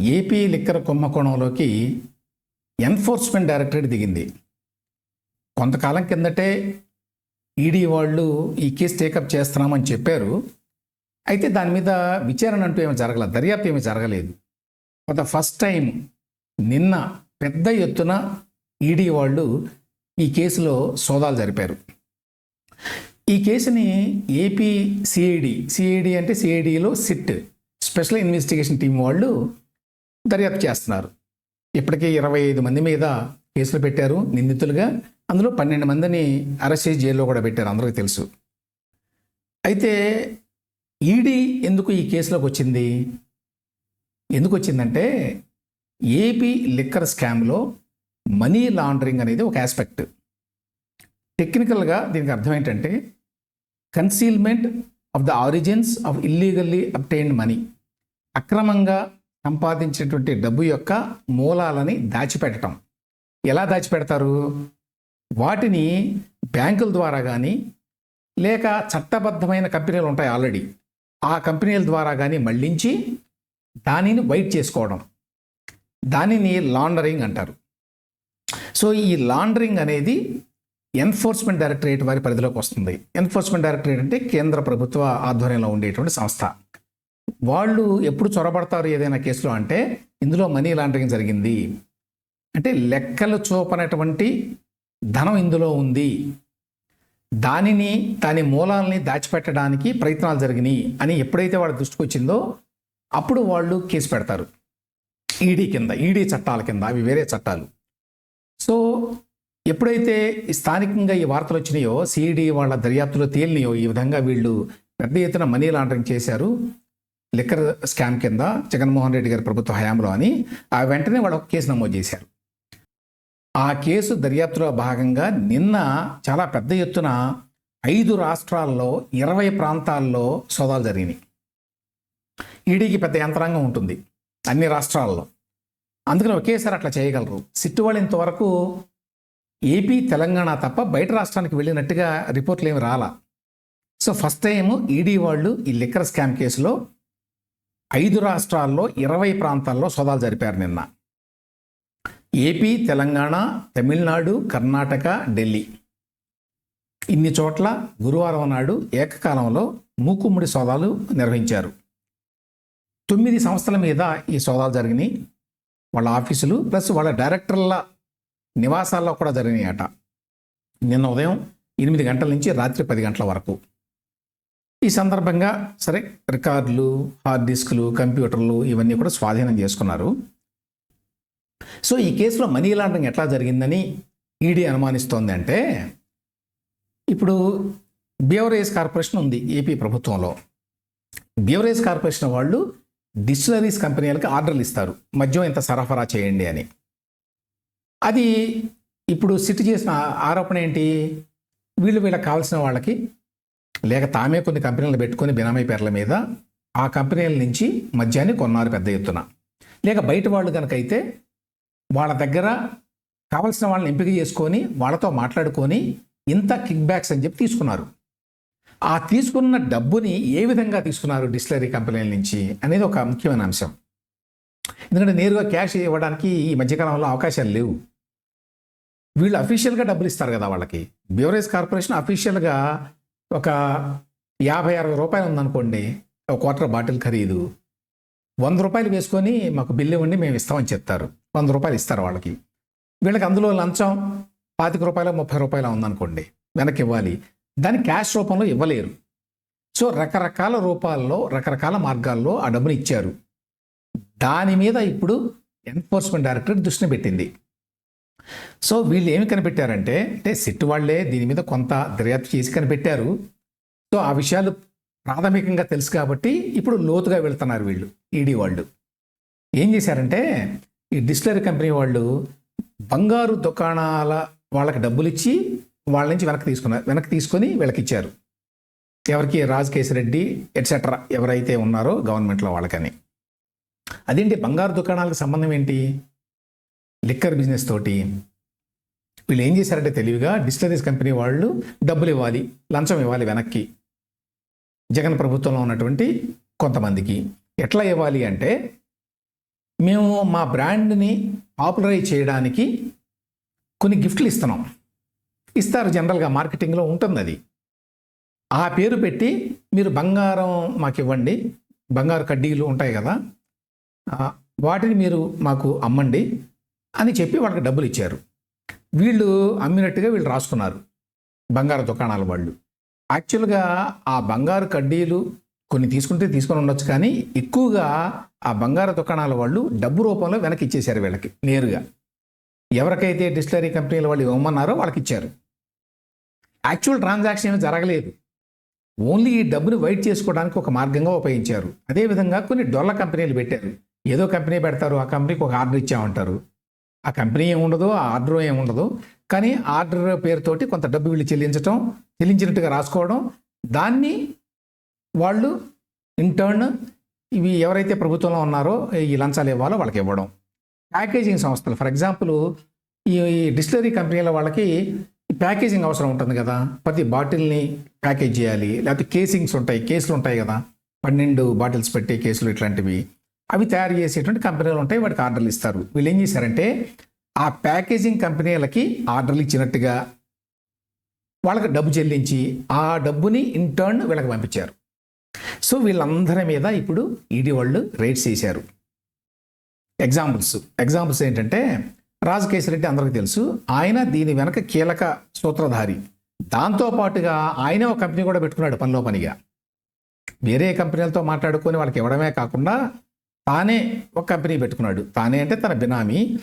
AP liquor కుంభకోణంలోకి enforcement directorate దిగింది. కొంతకాలం కిందటే ఈడీ వాళ్ళు ఈ కేసు టేకప్ చేస్తున్నామని చెప్పారు. అయితే దాని మీద విచారణ అంటూ ఏమి జరగలేదు దర్యాప్తు ఏమి జరగలేదు. ఫర్ ద ఫస్ట్ టైం నిన్న పెద్ద ఎత్తున ఈడీ వాళ్ళు ఈ కేసులో సోదాలు జరిపారు. ఈ కేసుని ఏపీ సిఐడి సిఐడి అంటే సిఐడిలో సిట్ స్పెషల్ ఇన్వెస్టిగేషన్ టీం వాళ్ళు దర్యాప్తు చేస్తున్నారు. ఇప్పటికే ఇరవై ఐదు మంది మీద కేసులు పెట్టారు నిందితులుగా. అందులో పన్నెండు మందిని అరెస్ట్ చేసి జైల్లో కూడా పెట్టారు అందరికీ తెలుసు. అయితే ఈడీ ఎందుకు ఈ కేసులోకి వచ్చింది? ఎందుకు వచ్చిందంటే ఏపీ లిక్కర్ స్కామ్లో మనీ లాండరింగ్ అనేది ఒక ఆస్పెక్ట్. టెక్నికల్గా దీనికి అర్థం ఏంటంటే concealment of the origins of illegally obtained money. అక్రమంగా సంపాదించినటువంటి డబ్బు యొక్క మూలాలని దాచిపెట్టడం ఎలా దాచిపెడతారు? వాటిని బ్యాంకుల ద్వారా కానీ లేక చట్టబద్ధమైన కంపెనీలు ఉంటాయి ఆల్రెడీ. ఆ కంపెనీల ద్వారా కానీ మళ్ళించి దానిని వైట్ చేసుకోవడం. దానిని లాండరింగ్ అంటారు. సో ఈ లాండరింగ్ అనేది ఎన్ఫోర్స్మెంట్ డైరెక్టరేట్ వారి పరిధిలోకి వస్తుంది. ఎన్ఫోర్స్మెంట్ డైరెక్టరేట్ అంటే కేంద్ర ప్రభుత్వ ఆధ్వర్యంలో ఉండేటువంటి సంస్థ. వాళ్ళు ఎప్పుడు చొరబడతారు ఏదైనా కేసులో అంటే ఇందులో మనీ లాండరింగ్ జరిగింది. అంటే లెక్కలు చూపనటువంటి ధనం ఇందులో ఉంది. దానిని దాని మూలాలని దాచిపెట్టడానికి ప్రయత్నాలు జరిగినాయి అని ఎప్పుడైతే వాళ్ళ దృష్టికి వచ్చిందో అప్పుడు వాళ్ళు కేసు పెడతారు. ఈడీ కింద ఈడీ చట్టాల కింద అవి వేరే చట్టాలు. సో ఎప్పుడైతే ఈ స్థానికంగా ఈ వార్తలు వచ్చినాయో సిఈడి వాళ్ళ దర్యాప్తులో తేలినాయో ఈ విధంగా వీళ్ళు పెద్ద ఎత్తున మనీ లాండరింగ్ చేశారు. లిక్కర్ స్కామ్ కింద జగన్మోహన్ రెడ్డి గారి ప్రభుత్వ హయాంలో అని ఆ వెంటనే వాళ్ళు ఒక కేసు నమోదు చేశారు. ఆ కేసు దర్యాప్తులో భాగంగా నిన్న చాలా పెద్ద ఎత్తున ఐదు రాష్ట్రాల్లో ఇరవై ప్రాంతాల్లో సోదాలు జరిగినాయి. ఈడీకి పెద్ద యంత్రాంగం ఉంటుంది అన్ని రాష్ట్రాల్లో. అందుకని ఒకేసారి అట్లా చేయగలరు. సిట్టు వాళ్ళు ఇంతవరకు ఏపీ తెలంగాణ తప్ప బయట రాష్ట్రానికి వెళ్ళినట్టుగా రిపోర్ట్లు ఏమి రాలా. సో ఫస్ట్ టైం ఈడీ వాళ్ళు ఈ లిక్కర్ స్కామ్ కేసులో ఐదు రాష్ట్రాల్లో ఇరవై ప్రాంతాల్లో సోదాలు జరిపారు నిన్న. ఏపీ తెలంగాణ తమిళనాడు కర్ణాటక ఢిల్లీ. ఇన్ని చోట్ల గురువారం నాడు ఏకకాలంలో మూకుమ్మడి సోదాలు నిర్వహించారు. తొమ్మిది సంస్థల మీద ఈ సోదాలు జరిగినాయి. వాళ్ళ ఆఫీసులు ప్లస్ వాళ్ళ డైరెక్టర్ల నివాసాల్లో కూడా జరిగినాయట. నిన్న ఉదయం ఎనిమిది గంటల నుంచి రాత్రి పది గంటల వరకు. ఈ సందర్భంగా సరే రికార్డులు హార్డ్ డిస్కులు కంప్యూటర్లు ఇవన్నీ కూడా స్వాధీనం చేసుకున్నారు. సో ఈ కేసులో మనీ లాండరింగ్ ఎట్లా జరిగిందని ఈడీ అనుమానిస్తోంది అంటే ఇప్పుడు బివరేజ్ కార్పొరేషన్ ఉంది ఏపీ ప్రభుత్వంలో. బివరేజ్ కార్పొరేషన్ వాళ్ళు డిస్టిలరీస్ కంపెనీలకు ఆర్డర్లు ఇస్తారు. మద్యం ఇంత సరఫరా చేయండి అని. అది ఇప్పుడు సిట్ చేసిన ఆరోపణ ఏంటి? వీళ్ళు వీళ్ళకి కావాల్సిన వాళ్ళకి లేక తామే కొన్ని కంపెనీలు పెట్టుకొని బినామీ పేర్ల మీద ఆ కంపెనీల నుంచి మద్యాన్ని కొన్నారు పెద్ద ఎత్తున. లేక బయట వాళ్ళు కనుకైతే వాళ్ళ దగ్గర కావలసిన వాళ్ళని ఎంపిక చేసుకొని వాళ్ళతో మాట్లాడుకొని ఇంత కిక్ బ్యాక్స్ అని చెప్పి తీసుకున్నారు. ఆ తీసుకున్న డబ్బుని ఏ విధంగా తీసుకున్నారు డిస్టిలరీ కంపెనీల నుంచి అనేది ఒక ముఖ్యమైన అంశం. ఎందుకంటే నేరుగా క్యాష్ ఇవ్వడానికి ఈ మధ్యకాలంలో అవకాశాలు లేవు. వీళ్ళు అఫీషియల్గా డబ్బులు ఇస్తారు కదా వాళ్ళకి. బ్యూరేజ్ కార్పొరేషన్ అఫీషియల్గా ఒక యాభై అరవై రూపాయలు ఉందనుకోండి ఒక క్వార్టర్ బాటిల్ ఖరీదు. వంద రూపాయలు వేసుకొని మాకు బిల్లు ఇవ్వండి మేము ఇస్తామని చెప్తారు. వంద రూపాయలు ఇస్తారు వాళ్ళకి. వీళ్ళకి అందులో లంచం పాతిక రూపాయలు ముప్పై రూపాయలు ఉందనుకోండి వెనక్కి ఇవ్వాలి. దాన్ని క్యాష్ రూపంలో ఇవ్వలేరు. సో రకరకాల రూపాల్లో రకరకాల మార్గాల్లో ఆ డబ్బుని ఇచ్చారు. దాని మీద ఇప్పుడు ఎన్ఫోర్స్మెంట్ డైరెక్టరేట్ దృష్టిని పెట్టింది. సో వీళ్ళు ఏమి కనిపెట్టారంటే అంటే సిట్ వాళ్ళే దీని మీద కొంత దర్యాప్తు చేసి కనిపెట్టారు. సో ఆ విషయాలు ప్రాథమికంగా తెలుసు కాబట్టి ఇప్పుడు లోతుగా వెళ్తున్నారు వీళ్ళు ఈడీ వాళ్ళు. ఏం చేశారంటే ఈ డిస్టిలరీ కంపెనీ వాళ్ళు బంగారు దుకాణాల వాళ్ళకి డబ్బులు ఇచ్చి వాళ్ళ నుంచి వెనక్కి తీసుకున్నారు వెనక్కి తీసుకొని వీళ్ళకి ఇచ్చారు. ఎవరికి? రాజకేశ్ రెడ్డి ఎట్సెట్రా ఎవరైతే ఉన్నారో గవర్నమెంట్లో వాళ్ళకని. అదేంటి? బంగారు దుకాణాలకు సంబంధం ఏంటి? లిక్కర్ బిజినెస్ తోటి వీళ్ళు ఏం చేశారంటే తెలివిగా డిస్టరీస్ కంపెనీ వాళ్ళు డబ్బులు ఇవ్వాలి లంచం ఇవ్వాలి వెనక్కి. జగన్ ప్రభుత్వంలో ఉన్నటువంటి కొంతమందికి ఎట్లా ఇవ్వాలి అంటే మేము మా బ్రాండ్ని పాపులరైజ్ చేయడానికి కొన్ని గిఫ్ట్లు ఇస్తున్నాం. ఇస్తారు జనరల్గా మార్కెటింగ్లో ఉంటుంది అది. ఆ పేరు పెట్టి మీరు బంగారం మాకు ఇవ్వండి బంగారు కడ్డీలు ఉంటాయి కదా వాటిని మీరు మాకు అమ్మండి అని చెప్పి వాళ్ళకి డబ్బులు ఇచ్చారు. వీళ్ళు అమ్మినట్టుగా వీళ్ళు రాసుకున్నారు. బంగారు దుకాణాల వాళ్ళు. యాక్చువల్గా ఆ బంగారు కడ్డీలు కొన్ని తీసుకుంటే తీసుకొని ఉండొచ్చు కానీ ఎక్కువగా ఆ బంగారు దుకాణాల వాళ్ళు డబ్బు రూపంలో వెనక్కి ఇచ్చేశారు వీళ్ళకి నేరుగా. ఎవరికైతే డిస్టిలరీ కంపెనీల వాళ్ళు ఇవ్వమన్నారో వాళ్ళకి ఇచ్చారు. యాక్చువల్ ట్రాన్సాక్షన్ ఏమి జరగలేదు. ఓన్లీ ఈ డబ్బుని వైట్ చేసుకోవడానికి ఒక మార్గంగా ఉపయోగించారు. అదేవిధంగా కొన్ని డొల్ల కంపెనీలు పెట్టారు. ఏదో కంపెనీ పెడతారు ఆ కంపెనీకి ఒక ఆర్డర్ ఇచ్చామంటారు. ఆ కంపెనీ ఏముండదు ఆ ఆర్డర్ ఏముండదు. కానీ ఆర్డర్ పేరుతోటి కొంత డబ్బు వీళ్ళు చెల్లించడం చెల్లించినట్టుగా రాసుకోవడం దాన్ని వాళ్ళు ఇంటర్న్ ఇవి ఎవరైతే ప్రభుత్వంలో ఉన్నారో ఈ లంచాలు ఇవ్వాలో వాళ్ళకి ఇవ్వడం. ప్యాకేజింగ్ సంస్థలు ఫర్ ఎగ్జాంపుల్ ఈ డిస్టిలరీ కంపెనీల వాళ్ళకి ప్యాకేజింగ్ అవసరం ఉంటుంది కదా. ప్రతి బాటిల్ని ప్యాకేజ్ చేయాలి. లేకపోతే కేసింగ్స్ ఉంటాయి కేసులు ఉంటాయి కదా. పన్నెండు బాటిల్స్ పెట్టే కేసులు ఇట్లాంటివి. అవి తయారు చేసేటువంటి కంపెనీలు ఉంటాయి వాటికి ఆర్డర్లు ఇస్తారు. వీళ్ళు ఏం చేశారంటే ఆ ప్యాకేజింగ్ కంపెనీలకి ఆర్డర్లు ఇచ్చినట్టుగా వాళ్ళకి డబ్బు చెల్లించి ఆ డబ్బుని ఇంటర్న్ వీళ్ళకి పంపించారు. సో వీళ్ళందరి మీద ఇప్పుడు ఈడీ వాళ్ళు రేట్స్ చేశారు ఎగ్జాంపుల్స్ ఎగ్జాంపుల్స్ ఏంటంటే రాజు అందరికీ తెలుసు ఆయన దీని వెనక కీలక సూత్రధారి. దాంతో పాటుగా ఒక కంపెనీ కూడా పెట్టుకున్నాడు పనిలో పనిగా. వేరే కంపెనీలతో మాట్లాడుకొని వాళ్ళకి ఇవ్వడమే కాకుండా తానే ఒక కంపెనీ పెట్టుకున్నాడు. తానే అంటే తన బినామీ.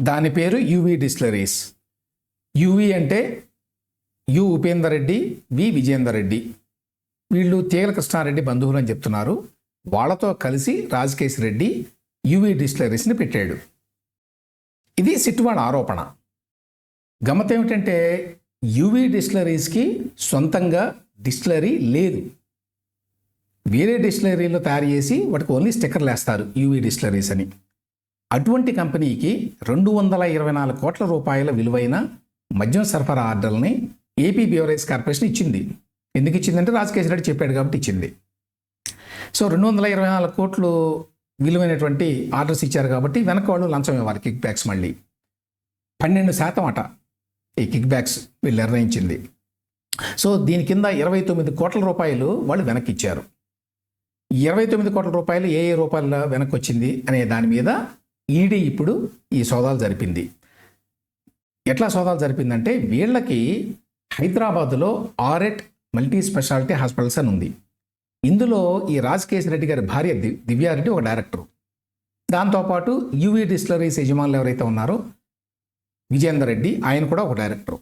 దాని పేరు యువి డిస్లరీస్ యువి అంటే యు ఉపేందర్ రెడ్డి వి విజయేందర్ రెడ్డి. వీళ్ళు తీగల కృష్ణారెడ్డి బంధువులు అని చెప్తున్నారు. వాళ్ళతో కలిసి రాజకేశ్ రెడ్డి యువి డిస్టిలరీస్ని పెట్టాడు. ఇది సిట్టువాడ ఆరోపణ. గమతేమిటంటే ఏమిటంటే యువి డిస్టిలరీస్కి సొంతంగా డిస్టిలరీ లేదు. వేరే డిస్టిలరీలో తయారు చేసి వాటికి ఓన్లీ స్టిక్కర్లు వేస్తారు యూవీ డిస్టిలరీస్ అని. అటువంటి కంపెనీకి రెండు వందల ఇరవై నాలుగు కోట్ల రూపాయల విలువైన మద్యం సరఫరా ఆర్డర్ని ఏపీ బ్యూరేజ్ కార్పొరేషన్ ఇచ్చింది. ఎందుకు ఇచ్చిందంటే రాజకేశ్వర రెడ్డి చెప్పాడు కాబట్టి ఇచ్చింది. సో రెండు వందల ఇరవై నాలుగు కోట్లు విలువైనటువంటి ఆర్డర్స్ ఇచ్చారు కాబట్టి వెనక వాళ్ళు లంచం ఇవ్వాలి కిక్ బ్యాక్స్ మళ్ళీ. పన్నెండు శాతం అట ఈ కిక్ బ్యాక్స్ వీళ్ళు నిర్ణయించింది. సో దీని కింద ఇరవై తొమ్మిది కోట్ల రూపాయలు వాళ్ళు వెనక్కి ఇచ్చారు. ఇరవై తొమ్మిది కోట్ల రూపాయలు ఏ ఏ రూపాయల వెనక్కి వచ్చింది అనే దాని మీద ఈడీ ఇప్పుడు ఈ సోదాలు జరిపింది. ఎట్లా సోదాలు జరిపిందంటే వీళ్ళకి హైదరాబాద్లో ఆర్ఎట్ మల్టీ స్పెషాలిటీ హాస్పిటల్స్ అని ఉంది. ఇందులో ఈ రాజకేశ్ రెడ్డి గారి భార్య ది దివ్యారెడ్డి ఒక డైరెక్టర్. దాంతోపాటు యూవీ డిస్టిలరీస్ యజమానులు ఎవరైతే ఉన్నారో విజేందర్ రెడ్డి ఆయన కూడా ఒక డైరెక్టర్.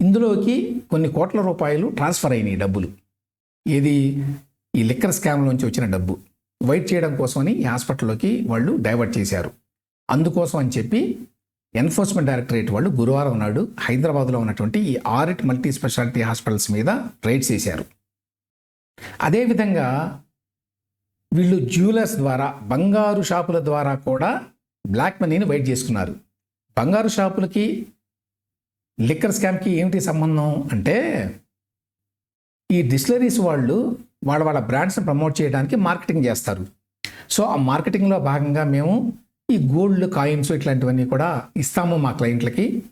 ఇందులోకి కొన్ని కోట్ల రూపాయలు ట్రాన్స్ఫర్ అయినాయి డబ్బులు. ఏది? ఈ లిక్కర్ స్కామ్ నుంచి వచ్చిన డబ్బు. వైట్ చేయడం కోసమని ఈ హాస్పిటల్లోకి వాళ్ళు డైవర్ట్ చేశారు. అందుకోసం అని చెప్పి ఎన్ఫోర్స్మెంట్ డైరెక్టరేట్ వాళ్ళు గురువారం నాడు హైదరాబాద్లో ఉన్నటువంటి ఈ ఆరిట్ మల్టీ స్పెషాలిటీ హాస్పిటల్స్ మీద రైడ్స్ చేశారు. అదేవిధంగా వీళ్ళు జ్యువెలర్స్ ద్వారా బంగారు షాపుల ద్వారా కూడా బ్లాక్ మనీని వైట్ చేసుకున్నారు. బంగారు షాపులకి లిక్కర్ స్కామ్కి ఏమిటి సంబంధం అంటే ఈ డిస్టిలరీస్ వాళ్ళు వాళ్ళ వాళ్ళ బ్రాండ్స్ని ప్రమోట్ చేయడానికి మార్కెటింగ్ చేస్తారు. సో ఆ మార్కెటింగ్లో భాగంగా మేము ఈ గోల్డ్ కాయిన్స్ ఇట్లాంటివన్నీ కూడా ఇస్తాము మా క్లయింట్లకి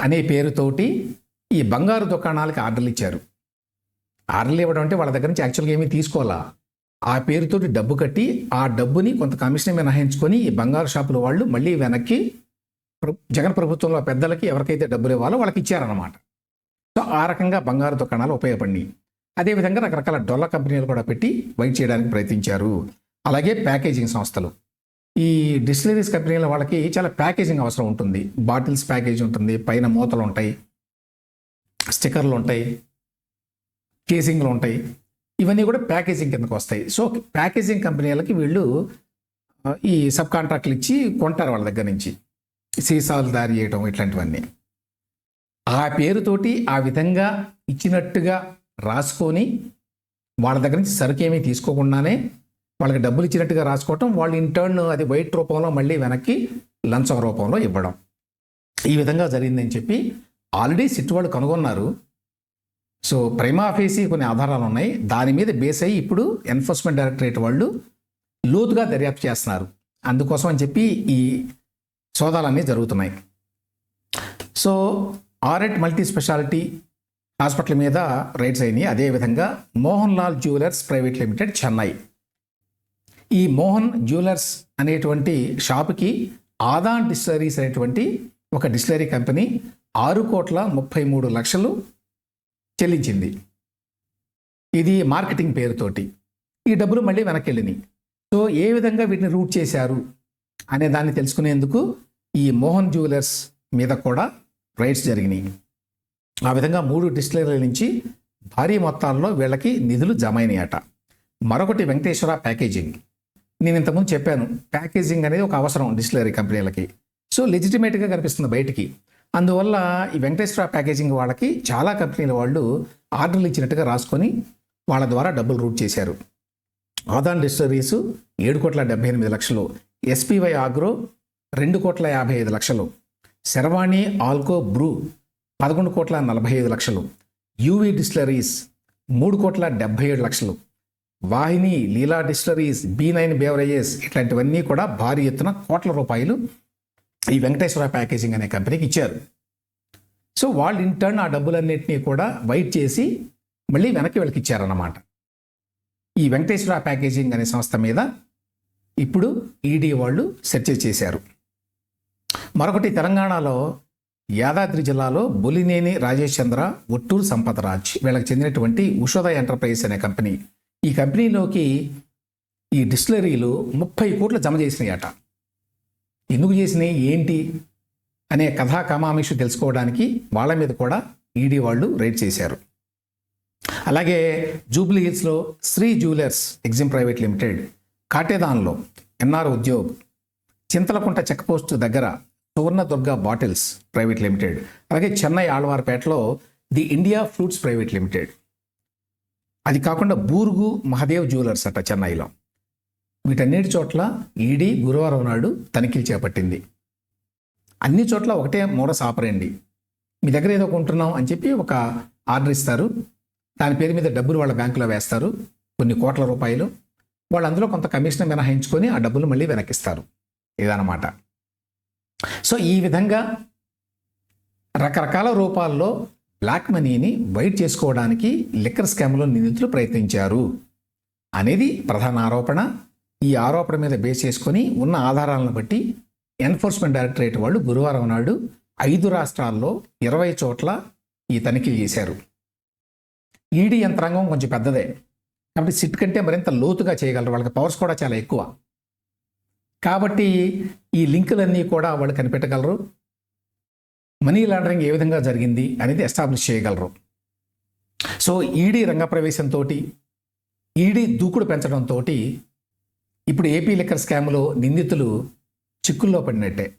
అనే పేరుతోటి ఈ బంగారు దుకాణాలకి ఆర్డర్లు ఇచ్చారు. ఆర్డర్లు ఇవ్వడం అంటే వాళ్ళ దగ్గర నుంచి యాక్చువల్గా ఏమీ తీసుకోవాలా? ఆ పేరుతోటి డబ్బు కట్టి ఆ డబ్బుని కొంత కమిషన్ మినహాయించుకొని ఈ బంగారు షాపుల వాళ్ళు మళ్ళీ వెనక్కి జగన్ ప్రభుత్వంలో పెద్దలకి ఎవరికైతే డబ్బులు ఇవ్వాలో వాళ్ళకి ఇచ్చారన్నమాట. సో ఆ రకంగా బంగారు దుకాణాలు ఉపయోగపడినాయి. అదేవిధంగా రకరకాల డొల్ల కంపెనీలు కూడా పెట్టి వైట్ చేయడానికి ప్రయత్నించారు. అలాగే ప్యాకేజింగ్ సంస్థలు. ఈ డిస్టిలరీస్ కంపెనీల వాళ్ళకి చాలా ప్యాకేజింగ్ అవసరం ఉంటుంది. బాటిల్స్ ప్యాకేజ్ ఉంటుంది పైన మూతలు ఉంటాయి స్టిక్కర్లు ఉంటాయి కేసింగ్లు ఉంటాయి. ఇవన్నీ కూడా ప్యాకేజింగ్ కిందకు వస్తాయి. సో ప్యాకేజింగ్ కంపెనీలకి వీళ్ళు ఈ సబ్ కాంట్రాక్ట్లు ఇచ్చి కొంటారు వాళ్ళ దగ్గర నుంచి. సీసాలు తయారు చేయడం ఇట్లాంటివన్నీ. ఆ పేరుతోటి ఆ విధంగా ఇచ్చినట్టుగా రాసుకొని వాళ్ళ దగ్గర నుంచి సరుకు ఏమీ తీసుకోకుండానే వాళ్ళకి డబ్బులు ఇచ్చినట్టుగా రాసుకోవటం వాళ్ళు ఇంటర్న్ అది వైట్ రూపంలో మళ్ళీ వెనక్కి లంచం రూపంలో ఇవ్వడం. ఈ విధంగా జరిగిందని చెప్పి ఆల్రెడీ సిట్ వాళ్ళు కనుగొన్నారు. సో ప్రైమాఫేసి కొన్ని ఆధారాలు ఉన్నాయి. దాని మీద బేస్ అయ్యి ఇప్పుడు ఎన్ఫోర్స్మెంట్ డైరెక్టరేట్ వాళ్ళు లోతుగా దర్యాప్తు చేస్తున్నారు. అందుకోసం అని చెప్పి ఈ సోదాలన్నీ జరుగుతున్నాయి. So Arete multi speciality hospital మీద రైడ్స్ అయినాయి. అదేవిధంగా Mohan Lal jewellers private limited Chennai. ఈ మోహన్ జ్యువెలర్స్ అనేటువంటి షాపుకి ఆదాన్ డిస్టిలరీస్ అనేటువంటి ఒక డిస్టిలరీ కంపెనీ ఆరు కోట్ల ముప్పై మూడు లక్షలు చెల్లించింది. ఇది మార్కెటింగ్ పేరుతోటి. ఈ డబ్బులు మళ్ళీ వెనక్కి వెళ్ళినాయి సో ఏ విధంగా వీటిని రూట్ చేశారు అనే దాన్ని తెలుసుకునేందుకు ఈ మోహన్ జ్యువెలర్స్ మీద కూడా రైడ్స్ జరిగినాయి. ఆ విధంగా మూడు డిస్టిలరీల నుంచి భారీ మొత్తాల్లో వీళ్ళకి నిధులు జమ మరొకటి వెంకటేశ్వర ప్యాకేజింగ్. నేను ఇంతకుముందు చెప్పాను ప్యాకేజింగ్ అనేది ఒక అవసరం డిస్టిలరీ కంపెనీలకి. సో లెజిటిమేట్గా కనిపిస్తుంది బయటికి. అందువల్ల ఈ వెంకటేశ్వర ప్యాకేజింగ్ వాళ్ళకి చాలా కంపెనీల వాళ్ళు ఆర్డర్లు ఇచ్చినట్టుగా రాసుకొని వాళ్ళ ద్వారా డబ్బులు రూట్ చేశారు. ఆదాన్ డిస్టరీస్ ఏడు కోట్ల డెబ్బై ఎనిమిది లక్షలు. ఎస్పీవై ఆగ్రో రెండు కోట్ల యాభై ఐదు లక్షలు. శర్వాణి ఆల్కో బ్రూ పదకొండు కోట్ల నలభై ఐదు లక్షలు. యూవి డిస్టిలరీస్ మూడు కోట్ల డెబ్బై ఏడు లక్షలు. Vahini Leela distilleries B nine beverages ఇట్లాంటివన్నీ కూడా భారీ ఎత్తున కోట్ల రూపాయలు ఈ వెంకటేశ్వర ప్యాకేజింగ్ అనే కంపెనీకి ఇచ్చారు. సో వాళ్ళు ఇంటర్న్ ఆ డబ్బులన్నింటినీ కూడా వైట్ చేసి మళ్ళీ వెనక్కి వెళ్ళకి ఇచ్చారన్నమాట ఈ వెంకటేశ్వర ప్యాకేజింగ్ అనే సంస్థ మీద ఇప్పుడు ఈడీ వాళ్ళు సెర్చ్ చేశారు. మరొకటి తెలంగాణలో యాదాద్రి జిల్లాలో బొలినేని రాజేష్ చంద్ర ఒట్టూరు సంపతరాజ్ వీళ్ళకి చెందినటువంటి ఉషోదయ ఎంటర్ప్రైజ్ అనే కంపెనీ. ఈ కంపెనీలోకి ఈ డిస్టిలరీలు ముప్పై కోట్లు జమ చేసినాయట. ఎందుకు చేసినాయి? ఏంటి? అనే కథా కమామిషు తెలుసుకోవడానికి వాళ్ళ మీద కూడా ఈడీ వాళ్ళు రైడ్ చేశారు. అలాగే జూబ్లీ హిల్స్లో Shri jewellers exim private limited కాటేదాన్లో NR Udyog Chintalakunta check post దగ్గర సువర్ణదుర్గ బాటిల్స్ ప్రైవేట్ లిమిటెడ్. అలాగే Chennai ఆళ్వార్పేటలో the India fruits private limited. అది కాకుండా బూర్గు మహదేవ్ జ్యువెలర్స్ అట చెన్నైలో. వీటన్నిటి చోట్ల ఈడీ గురువారం నాడు తనిఖీలు చేపట్టింది. అన్ని చోట్ల ఒకటే మోడస్ ఆపరేండి. మీ దగ్గర ఏదో కొంటున్నాం అని చెప్పి ఒక ఆర్డర్ ఇస్తారు. దాని పేరు మీద డబ్బులు వాళ్ళ బ్యాంకులో వేస్తారు. కొన్ని కోట్ల రూపాయలు. వాళ్ళు అందులో కొంత కమిషన్ మినహాయించుకొని ఆ డబ్బులు మళ్ళీ వెనక్కిస్తారు. ఇదన్నమాట. సో ఈ విధంగా రకరకాల రూపాల్లో బ్లాక్ మనీని వైట్ చేసుకోవడానికి లిక్కర్ స్కామ్లో నిందితులు ప్రయత్నించారు అనేది ప్రధాన ఆరోపణ. ఈ ఆరోపణ మీద బేస్ చేసుకొని ఉన్న ఆధారాలను బట్టి ఎన్ఫోర్స్మెంట్ డైరెక్టరేట్ వాళ్ళు గురువారం నాడు ఐదు రాష్ట్రాల్లో ఇరవై చోట్ల ఈ తనిఖీలు చేశారు. ఈడీ యంత్రాంగం కొంచెం పెద్దదే. కాబట్టి సిట్ కంటే మరింత లోతుగా చేయగలరు. వాళ్ళకి పవర్స్ కూడా చాలా ఎక్కువ. కాబట్టి ఈ లింకులన్నీ కూడా వాళ్ళు కనిపెట్టగలరు. మనీ లాండరింగ్ ఏ విధంగా జరిగింది అనేది ఎస్టాబ్లిష్ చేయగలరు. సో ఈడీ రంగప్రవేశంతో ఈడీ దూకుడు పెంచడంతో ఇప్పుడు ఏపీ లిక్కర్ స్కామ్లో నిందితులు చిక్కుల్లో పడినట్టే.